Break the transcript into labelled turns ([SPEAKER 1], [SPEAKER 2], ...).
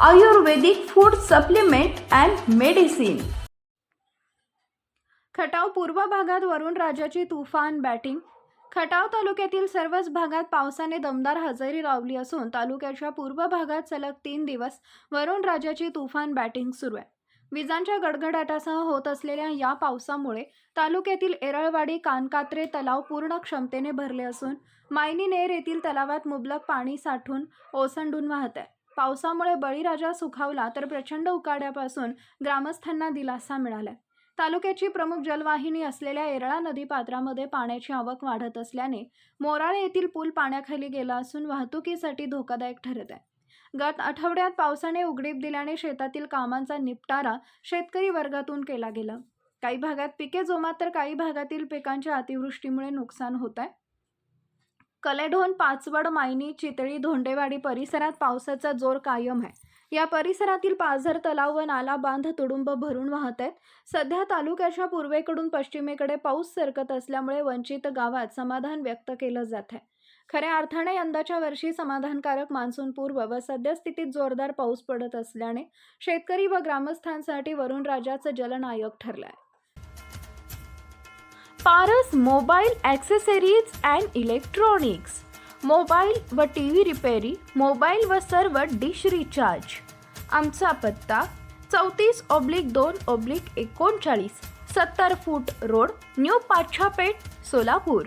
[SPEAKER 1] Ayurvedic food supplement and medicine
[SPEAKER 2] Khatav पूर्व भागात वरुण राजाची तुफान बॅटिंग खटाव तालुक्यातील सर्वच भागात पावसाने दमदार हजेरी लावली असून तालुक्याच्या पूर्व भागात सलग तीन दिवस वरुण राजाची तुफान बॅटिंग सुरू आहे. विजांच्या गडगडाटासह होत असलेल्या या पावसामुळे तालुक्यातील एरळवाडी कानकात्रे तलाव पूर्ण क्षमतेने भरले असून मायनी नेर येथील तलावात मुबलक पाणी साठून ओसंडून वाहत आहे. पावसामुळे बळीराजा सुखावला तर प्रचंड उकाड्यापासून ग्रामस्थांना दिलासा मिळाला तालुक्याची प्रमुख जलवाहिनी असलेल्या येरळा नदी पात्रामध्ये पाण्याची आवक वाढत असल्याने मोराळे येथील पूल पाण्याखाली गेला असून वाहतुकीसाठी धोकादायक ठरत आहे. गत आठवड्यात पावसाने उघडीप दिल्याने शेतातील कामांचा निपटारा शेतकरी वर्गातून केला गेला. काही भागात पिके जोमात तर काही भागातील पिकांच्या अतिवृष्टीमुळे नुकसान होत आहे कलेढोन पाचवड मायनी चितळी धोंडेवाडी परिसरात पावसाचा जोर कायम आहे. या परिसरातील पाझर तलाव व नाला बांध तुडुंब भरून वाहत आहेत. सध्या तालुक्याच्या पूर्वेकडून पश्चिमेकडे पाऊस सरकत असल्यामुळे वंचित गावात समाधान व्यक्त केलं जात आहे. खऱ्या अर्थाने यंदाच्या वर्षी समाधानकारक मान्सूनपूर्व व सद्यस्थितीत जोरदार पाऊस पडत असल्याने शेतकरी व ग्रामस्थांसाठी वरुण राजाचं जलनायक ठरलं आहे
[SPEAKER 1] Paras mobile accessories and electronics. Mobile व टी व्ही रिपेरी मोबाईल व सर्व डिश रिचार्ज. आमचा पत्ता चौतीस ऑब्लिक दोन ऑब्लिक एकोणचाळीस सत्तर feet road new Pachhapeth Solapur.